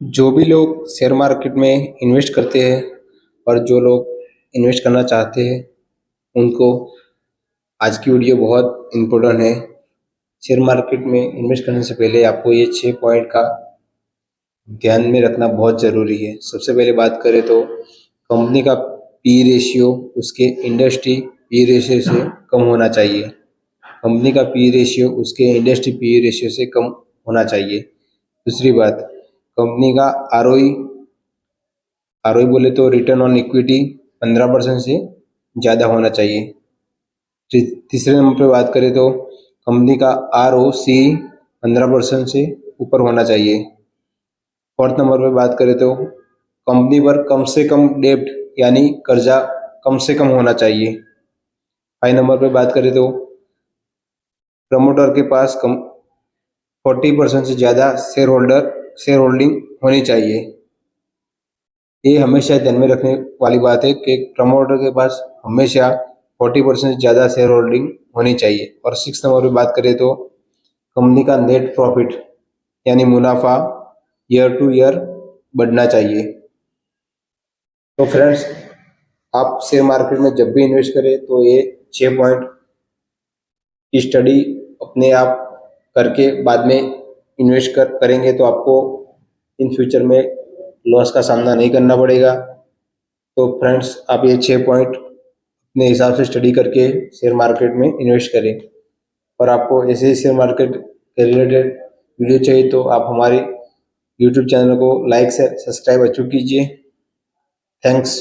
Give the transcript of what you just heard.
जो भी लोग शेयर मार्केट में इन्वेस्ट करते हैं और जो लोग इन्वेस्ट करना चाहते हैं, उनको आज की वीडियो बहुत इम्पोर्टेंट है। शेयर मार्केट में इन्वेस्ट करने से पहले आपको ये छः पॉइंट का ध्यान में रखना बहुत ज़रूरी है। सबसे पहले बात करें तो कंपनी का पी रेशियो उसके इंडस्ट्री पी रेशियो से कम होना चाहिए। कंपनी का पी रेशियो उसके इंडस्ट्री पी रेशियो से कम होना चाहिए। दूसरी बात कंपनी का आर ओ बोले तो रिटर्न ऑन इक्विटी पंद्रह परसेंट से ज़्यादा होना चाहिए। तीसरे नंबर पे बात करें तो कंपनी का आर ओ सी पंद्रह परसेंट से ऊपर होना चाहिए। फोर्थ नंबर पे बात करें तो कंपनी पर कम से कम डेब्ट यानी कर्जा कम से कम होना चाहिए। फाइव नंबर पे बात करें तो प्रमोटर के पास कम, फोर्टी परसेंट से ज़्यादा शेयर होल्डर शेयर होल्डिंग होनी चाहिए। ये हमेशा ध्यान में रखने वाली बात है कि प्रमोटर के पास हमेशा फोर्टी परसेंट से ज़्यादा शेयर होल्डिंग होनी चाहिए। और सिक्स नंबर पे बात करें तो कंपनी का नेट प्रॉफिट यानी मुनाफा ईयर टू ईयर बढ़ना चाहिए। तो फ्रेंड्स आप शेयर मार्केट में जब भी इन्वेस्ट करें तो ये छः पॉइंट की स्टडी अपने आप करके बाद में इन्वेस्ट कर, करेंगे तो आपको इन फ्यूचर में लॉस का सामना नहीं करना पड़ेगा। तो फ्रेंड्स, आप ये छः पॉइंट अपने हिसाब से स्टडी करके शेयर मार्केट में इन्वेस्ट करें। और आपको ऐसे ही शेयर मार्केट के रिलेटेड वीडियो चाहिए तो आप हमारे यूट्यूब चैनल को लाइक से सब्सक्राइब अचूक कीजिए। थैंक्स।